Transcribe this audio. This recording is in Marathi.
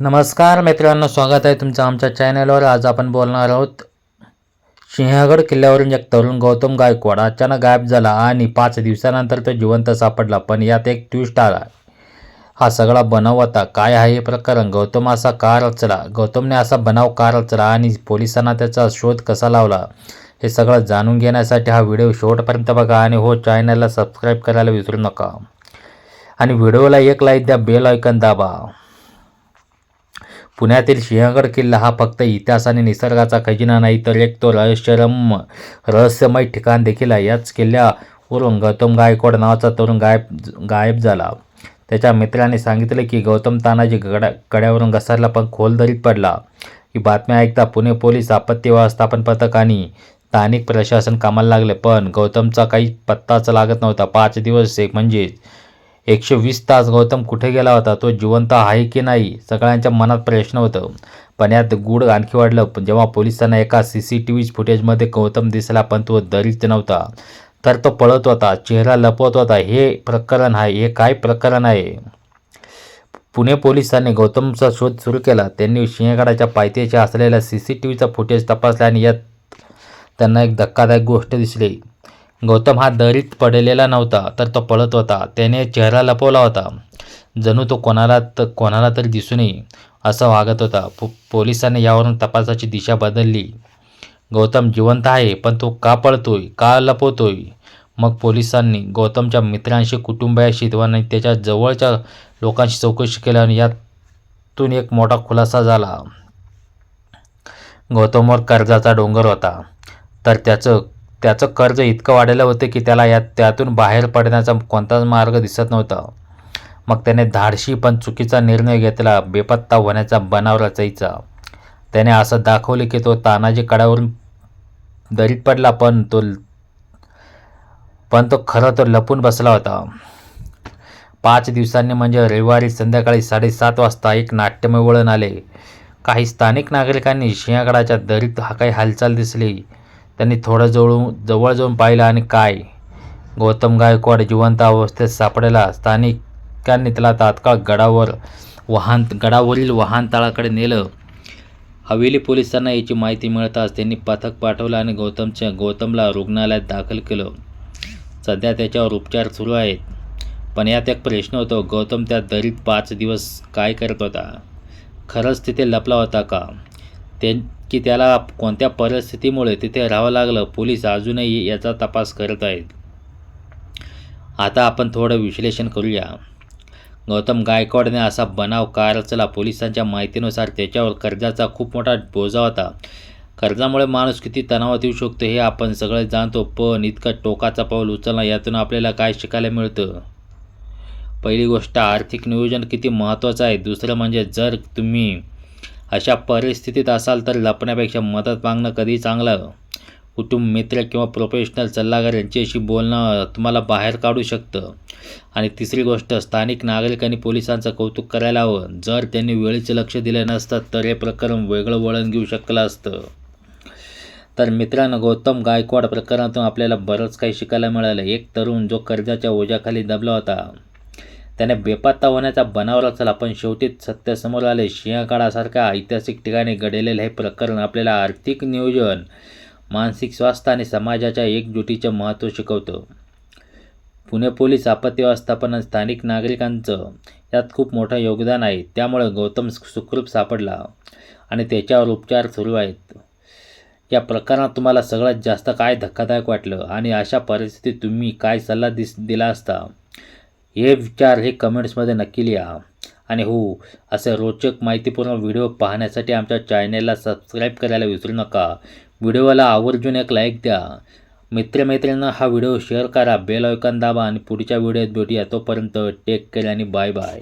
नमस्कार मित्रांनो स्वागत आहे तुमचं आमच्या चॅनलवर आज आपण बोलणार आहोत सिंहगड किल्ल्यावरून एक तरुण गौतम गायकवाड अचानक गायब झाला आणि पाच दिवसानंतर तो जिवंत सापडला. पण यात एक ट्विस्ट आला. हा सगळा बनाव होता. काय आहे हे प्रकरण? गौतम असा का रचला. गौतमने असा बनाव का रचला आणि पोलिसांना त्याचा शोध कसा लावला? हे सगळं जाणून घेण्यासाठी हा व्हिडिओ शेवटपर्यंत बघा आणि हो चॅनलला सबस्क्राईब करायला विसरू नका. आणि व्हिडिओला एक लाईक द्या बेल ऐकन दाबा. पुण्यातील सिंहगड किल्ला हा फक्त इतिहास आणि निसर्गाचा खजिना नाही तर एक तो रहस्यरम्य रहस्यमय ठिकाण देखील आहे. याच किल्ल्यावरून गौतम गायकवाड नावाचा तरुण गायब गायब झाला. त्याच्या मित्राने सांगितले की गौतम तानाजी गड्या कड्यावरून घसरला पण खोल दरीत पडला. ही बातम्या ऐकता पुणे पोलीस आपत्ती व्यवस्थापन पथक आणि स्थानिक प्रशासन कामाला लागले पण गौतमचा काही पत्ताच लागत नव्हता. पाच दिवस एक म्हणजेच एकशे वीस तास गौतम कुठे गेला होता तो जिवंत आहे की नाही सगळ्यांच्या मनात प्रश्न होतं. पण यात गूढ आणखी वाढलं. पण जेव्हा पोलिसांना एका सी सी टी व्ही फुटेजमध्ये गौतम दिसला पण तो दरीत नव्हता. तर तो पळत होता चेहरा लपवत होता. हे प्रकरण आहे हे काय प्रकरण आहे? पुणे पोलिसांनी गौतमचा शोध सुरू केला. त्यांनी सिंहगडाच्या पायथ्याशी असलेल्या सी सी टी व्हीचा फुटेज तपासला आणि यात त्यांना एक धक्कादायक गोष्ट दिसली. गौतम हा दरीत पडलेला नव्हता तर तो पळत होता. त्याने चेहरा लपवला होता. जणू तो कोणाला तर कोणाला तरी दिसू नये असं वागत होता. पो पोलिसांनी यावरून तपासाची दिशा बदलली. गौतम जिवंत आहे पण तो का पळतोय का लपवतोय? मग पोलिसांनी गौतमच्या मित्रांशी कुटुंबाशी आणि त्याच्या जवळच्या लोकांशी चौकशी केली आणि यातून एक मोठा खुलासा झाला. गौतमवर कर्जाचा डोंगर होता. तर त्याचं त्याचं कर्ज इतकं वाढलेलं होतं की त्याला यात त्यातून बाहेर पडण्याचा कोणताच मार्ग दिसत नव्हता. मग त्याने धाडशी पण चुकीचा निर्णय घेतला बेपत्ता होण्याचा बनाव रचायचा त्याने असं दाखवले की तो तानाजी कडावरून दरीत पडला पण तो पण तो खरं तो लपून बसला होता. पाच दिवसांनी म्हणजे रविवारी संध्याकाळी साडेसात वाजता एक नाट्यमय वळण आले. काही स्थानिक नागरिकांनी सिंहगडाच्या दरीत हा काही हालचाल दिसली. त्यांनी थोडं जवळून जवळ जाऊन पाहिलं आणि काय? गौतम गायकवाड जिवंत अवस्थेत सापडला. स्थानिकांनी त्याला तात्काळ गडावर वाहन गडावरील वाहनतळाकडे नेलं. हवेली पोलिसांना याची माहिती मिळताच त्यांनी पथक पाठवलं आणि गौतमच्या गौतमला रुग्णालयात दाखल केलं. सध्या त्याच्यावर उपचार सुरू आहेत. पण यात एक प्रश्न होतो गौतम त्या दरीत पाच दिवस काय करत होता? खरंच तिथे लपला होता का? ते की त्याला कोणत्या परिस्थितीमुळे तिथे राहावं लागलं पोलीस अजूनही याचा तपास करत आहेत. आता आपण थोडं विश्लेषण करूया. गौतम गायकवाडने असा बनाव का रचला पोलिसांच्या माहितीनुसार त्याच्यावर कर्जाचा खूप मोठा बोजा होता. कर्जामुळे माणूस किती तणावात येऊ शकतो हे आपण सगळे जाणतो पण इतकं टोकाचा पाऊल उचलणं यातून आपल्याला काय शिकायला मिळतं? पहिली गोष्ट आर्थिक नियोजन किती महत्त्वाचं आहे. दुसरं म्हणजे जर तुम्ही अशा परिस्थितीत असाल तर लपण्यापेक्षा मदत मागणं कधी चांगलं. कुटुंब मित्र किंवा प्रोफेशनल सल्लागार यांच्याशी बोलणं तुम्हाला बाहेर काढू शकतं. आणि तिसरी गोष्ट स्थानिक नागरिक आणि पोलिसांचं कौतुक करायला हवं. जर त्यांनी वेळेचं लक्ष दिलं नसतं तर हे प्रकरण वेगळं वळण घेऊ शकलं असतं. तर मित्रांनो गौतम गायकवाड प्रकरणातून आपल्याला बरंच काही शिकायला मिळालं. एक तरुण जो कर्जाच्या ओझ्याखाली दबला होता. त्याने बेपत्ता होण्याचा बनाव रचला पण शेवटी सत्य समोर आले. सिंहकाळासारख्या ऐतिहासिक ठिकाणी घडलेले हे प्रकरण आपल्याला आर्थिक नियोजन मानसिक स्वास्थ्य आणि समाजाच्या एकजुटीचे महत्त्व शिकवतं. पुणे पोलीस आपत्ती व्यवस्थापन आणि स्थानिक नागरिकांचं यात खूप मोठं योगदान आहे. त्यामुळे गौतम सुखरूप सापडला आणि त्याच्यावर उपचार सुरू आहेत. या प्रकरणात तुम्हाला सगळ्यात जास्त काय धक्कादायक वाटलं आणि अशा परिस्थितीत तुम्ही काय सल्ला दिस दिला असता? हे विचार हे कमेंट्समध्ये नक्की लिहा. आणि हो असे रोचक माहितीपूर्ण व्हिडिओ पाहण्यासाठी आमच्या चॅनेलला सबस्क्राईब करायला विसरू नका. व्हिडिओला आवर्जून एक लाईक द्या. मित्रमैत्रिणींना हा व्हिडिओ शेअर करा. बेल ऐकन दाबा आणि पुढच्या व्हिडिओत भेटूया. तोपर्यंत टेक केअर आणि बाय बाय